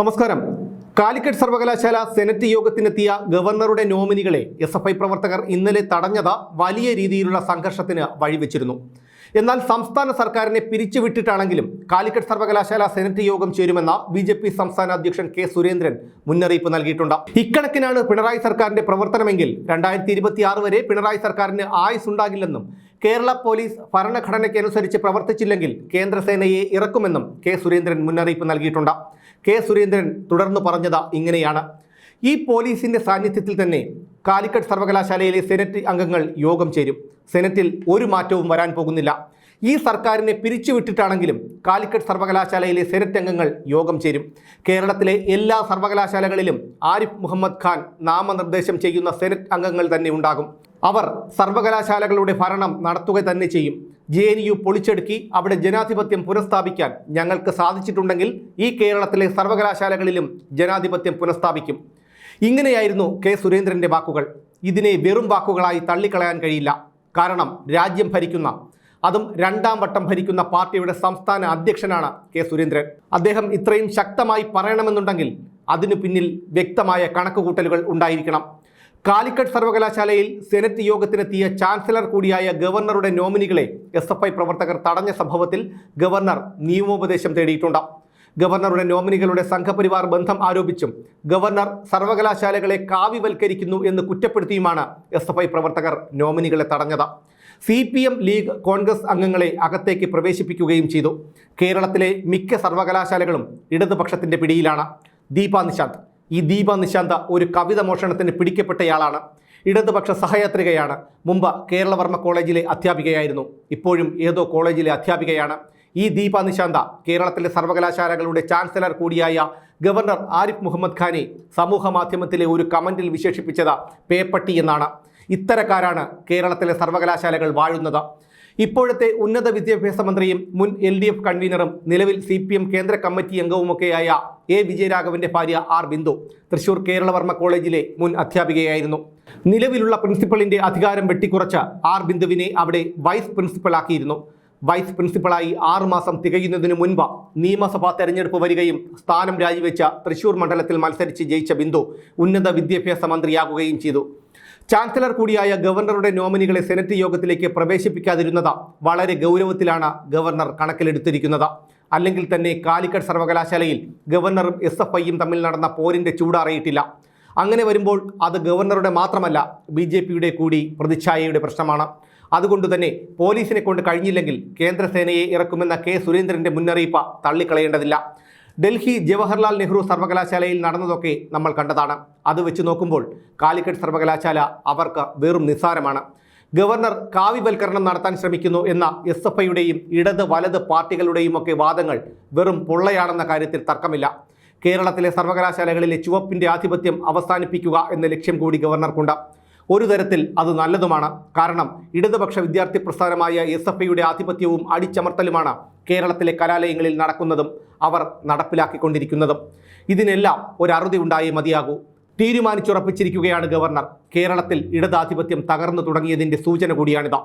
നമസ്കാരം. കാലിക്കറ്റ് സർവകലാശാല സെനറ്റ് യോഗത്തിനെത്തിയ ഗവർണറുടെ നോമിനികളെ എസ് എഫ് ഐ പ്രവർത്തകർ ഇന്നലെ തടഞ്ഞത് വലിയ രീതിയിലുള്ള സംഘർഷത്തിന് വഴിവെച്ചിരുന്നു. എന്നാൽ സംസ്ഥാന സർക്കാരിനെ പിരിച്ചുവിട്ടിട്ടാണെങ്കിലും കാലിക്കറ്റ് സർവകലാശാല സെനറ്റ് യോഗം ചേരുമെന്ന ബി ജെ പി സംസ്ഥാന അധ്യക്ഷൻ കെ സുരേന്ദ്രൻ മുന്നറിയിപ്പ് നൽകിയിട്ടുണ്ട്. ഇക്കണക്കിനാണ് പിണറായി സർക്കാരിന്റെ പ്രവർത്തനമെങ്കിൽ രണ്ടായിരത്തി ഇരുപത്തി വരെ പിണറായി സർക്കാരിന് ആയുസ് ഉണ്ടാകില്ലെന്നും കേരള പോലീസ് ഭരണഘടനയ്ക്കനുസരിച്ച് പ്രവർത്തിച്ചില്ലെങ്കിൽ കേന്ദ്രസേനയെ ഇറക്കുമെന്നും കെ സുരേന്ദ്രൻ മുന്നറിയിപ്പ് നൽകിയിട്ടുണ്ട്. കെ സുരേന്ദ്രൻ തുടർന്ന് പറഞ്ഞത് ഇങ്ങനെയാണ്. ഈ പോലീസിന്റെ സാന്നിധ്യത്തിൽ തന്നെ കാലിക്കറ്റ് സർവകലാശാലയിലെ സെനറ്റ് അംഗങ്ങൾ യോഗം ചേരും. സെനറ്റിൽ ഒരു മാറ്റവും വരാൻ പോകുന്നില്ല. ഈ സർക്കാരിനെ പിരിച്ചുവിട്ടിട്ടാണെങ്കിലും കാലിക്കറ്റ് സർവകലാശാലയിലെ സെനറ്റ് അംഗങ്ങൾ യോഗം ചേരും. കേരളത്തിലെ എല്ലാ സർവകലാശാലകളിലും ആരിഫ് മുഹമ്മദ് ഖാൻ നാമനിർദ്ദേശം ചെയ്യുന്ന സെനറ്റ് അംഗങ്ങൾ തന്നെ ഉണ്ടാകും. അവർ സർവകലാശാലകളുടെ ഭരണം നടത്തുക തന്നെ ചെയ്യും. ജെ എൻ യു പൊളിച്ചെടുക്കി അവിടെ ജനാധിപത്യം പുനഃസ്ഥാപിക്കാൻ ഞങ്ങൾക്ക് സാധിച്ചിട്ടുണ്ടെങ്കിൽ ഈ കേരളത്തിലെ സർവകലാശാലകളിലും ജനാധിപത്യം പുനഃസ്ഥാപിക്കും. ഇങ്ങനെയായിരുന്നു കെ സുരേന്ദ്രന്റെ വാക്കുകൾ. ഇതിനെ വെറും വാക്കുകളായി തള്ളിക്കളയാൻ കഴിയില്ല. കാരണം രാജ്യം ഭരിക്കുന്ന അതും രണ്ടാം വട്ടം ഭരിക്കുന്ന പാർട്ടിയുടെ സംസ്ഥാന അധ്യക്ഷനാണ് കെ സുരേന്ദ്രൻ. അദ്ദേഹം ഇത്രയും ശക്തമായി പറയണമെന്നുണ്ടെങ്കിൽ അതിനു പിന്നിൽ വ്യക്തമായ കണക്കുകൂട്ടലുകൾ ഉണ്ടായിരിക്കണം. കാലിക്കറ്റ് സർവകലാശാലയിൽ സെനറ്റ് യോഗത്തിനെത്തിയ ചാൻസലർ കൂടിയായ ഗവർണറുടെ നോമിനികളെ എസ് എഫ് ഐ പ്രവർത്തകർ തടഞ്ഞ സംഭവത്തിൽ ഗവർണർ നിയമോപദേശം തേടിയിട്ടുണ്ട്. ഗവർണറുടെ നോമിനികളുടെ സംഘപരിവാർ ബന്ധം ആരോപിച്ചും ഗവർണർ സർവകലാശാലകളെ കാവ്യവൽക്കരിക്കുന്നു എന്ന് കുറ്റപ്പെടുത്തിയുമാണ് എസ് എഫ് ഐ പ്രവർത്തകർ നോമിനികളെ തടഞ്ഞത്. C P M league Congress അംഗങ്ങളെ അകത്തേക്ക് പ്രവേശിപ്പിക്കുകയും ചെയ്തു. കേരളത്തിലെ മിക്ക സർവകലാശാലകളും ഇടതുപക്ഷത്തിന്റെ പിടിയിലാണ്. ദീപാ നിശാന്ത്. ഈ ദീപ നിശാന്ത ഒരു കവിത മോഷണത്തിന് പിടിക്കപ്പെട്ടയാളാണ്. ഇടതുപക്ഷ സഹയാത്രികയാണ്. മുമ്പ് കേരളവർമ്മ കോളേജിലെ അധ്യാപികയായിരുന്നു. ഇപ്പോഴും ഏതോ കോളേജിലെ അധ്യാപികയാണ്. ഈ ദീപ നിശാന്ത കേരളത്തിലെ സർവകലാശാലകളുടെ ചാൻസലർ കൂടിയായ ഗവർണർ ആരിഫ് മുഹമ്മദ് ഖാനെ സമൂഹ മാധ്യമത്തിലെ ഒരു കമന്റിൽ വിശേഷിപ്പിച്ചത് പേപ്പട്ടി എന്നാണ്. ഇത്തരക്കാരാണ് കേരളത്തിലെ സർവകലാശാലകൾ വാഴുന്നത്. ഇപ്പോഴത്തെ ഉന്നത വിദ്യാഭ്യാസ മന്ത്രിയും മുൻ എൽ ഡി എഫ് കൺവീനറും നിലവിൽ സി പി എം കേന്ദ്ര കമ്മിറ്റി അംഗവുമൊക്കെയായ എ വിജയരാഘവന്റെ ഭാര്യ ആർ ബിന്ദു തൃശൂർ കേരളവർമ്മ കോളേജിലെ മുൻ അധ്യാപികയായിരുന്നു. നിലവിലുള്ള പ്രിൻസിപ്പളിന്റെ അധികാരം വെട്ടിക്കുറച്ച് ആർ ബിന്ദുവിനെ അവിടെ വൈസ് പ്രിൻസിപ്പലാക്കിയിരുന്നു വൈസ് പ്രിൻസിപ്പളായി ആറുമാസം തികയുന്നതിന് മുൻപ് നിയമസഭാ തെരഞ്ഞെടുപ്പ് വരികയും സ്ഥാനം രാജിവെച്ച തൃശൂർ മണ്ഡലത്തിൽ മത്സരിച്ച് ജയിച്ച ബിന്ദു ഉന്നത വിദ്യാഭ്യാസ മന്ത്രിയാകുകയും ചെയ്തു. ചാൻസലർ കൂടിയായ ഗവർണറുടെ നോമിനികളെ സെനറ്റ് യോഗത്തിലേക്ക് പ്രവേശിപ്പിക്കാതിരുന്നത് വളരെ ഗൗരവത്തിലാണ് ഗവർണർ കണക്കിലെടുത്തിരിക്കുന്നത്. അല്ലെങ്കിൽ തന്നെ കാലിക്കറ്റ് സർവകലാശാലയിൽ ഗവർണറും എസ് എഫ് ഐയും തമ്മിൽ നടന്ന പോരിന്റെ ചൂടറിയിട്ടില്ല അങ്ങനെ വരുമ്പോൾ അത് ഗവർണറുടെ മാത്രമല്ല ബി ജെ പിയുടെ കൂടി പ്രതിച്ഛായയുടെ പ്രശ്നമാണ്. അതുകൊണ്ട് തന്നെ പോലീസിനെ കൊണ്ട് കഴിഞ്ഞില്ലെങ്കിൽ കേന്ദ്രസേനയെ ഇറക്കുമെന്ന കെ സുരേന്ദ്രന്റെ മുന്നറിയിപ്പ് തള്ളിക്കളയേണ്ടതില്ല. ഡൽഹി ജവഹർലാൽ നെഹ്റു സർവകലാശാലയിൽ നടന്നതൊക്കെ നമ്മൾ കണ്ടതാണ്. അത് വെച്ച് നോക്കുമ്പോൾ കാലിക്കറ്റ് സർവകലാശാല അവർക്ക് വെറും നിസ്സാരമാണ്. ഗവർണർ കാവ്യവൽക്കരണം നടത്താൻ ശ്രമിക്കുന്നു എന്ന എസ് എഫ് ഐയുടെയും ഇടത് വലത് പാർട്ടികളുടെയും ഒക്കെ വാദങ്ങൾ വെറും പൊള്ളയാണെന്ന കാര്യത്തിൽ തർക്കമില്ല. കേരളത്തിലെ സർവകലാശാലകളിലെ ചുവപ്പിന്റെ ആധിപത്യം അവസാനിപ്പിക്കുക എന്ന ലക്ഷ്യം കൂടി ഗവർണർക്കുണ്ട്. ഒരു തരത്തിൽ അത് നല്ലതുമാണ്. കാരണം ഇടതുപക്ഷ വിദ്യാർത്ഥി പ്രസ്ഥാനമായ എസ് എഫ് ഐയുടെ ആധിപത്യവും അടിച്ചമർത്തലുമാണ് കേരളത്തിലെ കലാലയങ്ങളിൽ നടക്കുന്നതും അവർ നടപ്പിലാക്കിക്കൊണ്ടിരിക്കുന്നതും. ഇതിനെല്ലാം ഒരറുതി ഉണ്ടായേ മതിയാകൂ. തീരുമാനിച്ചുറപ്പിച്ചിരിക്കുകയാണ് ഗവർണർ. കേരളത്തിൽ ഇടതാധിപത്യം തകർന്നു തുടങ്ങിയതിന്റെ സൂചന കൂടിയാണിത്.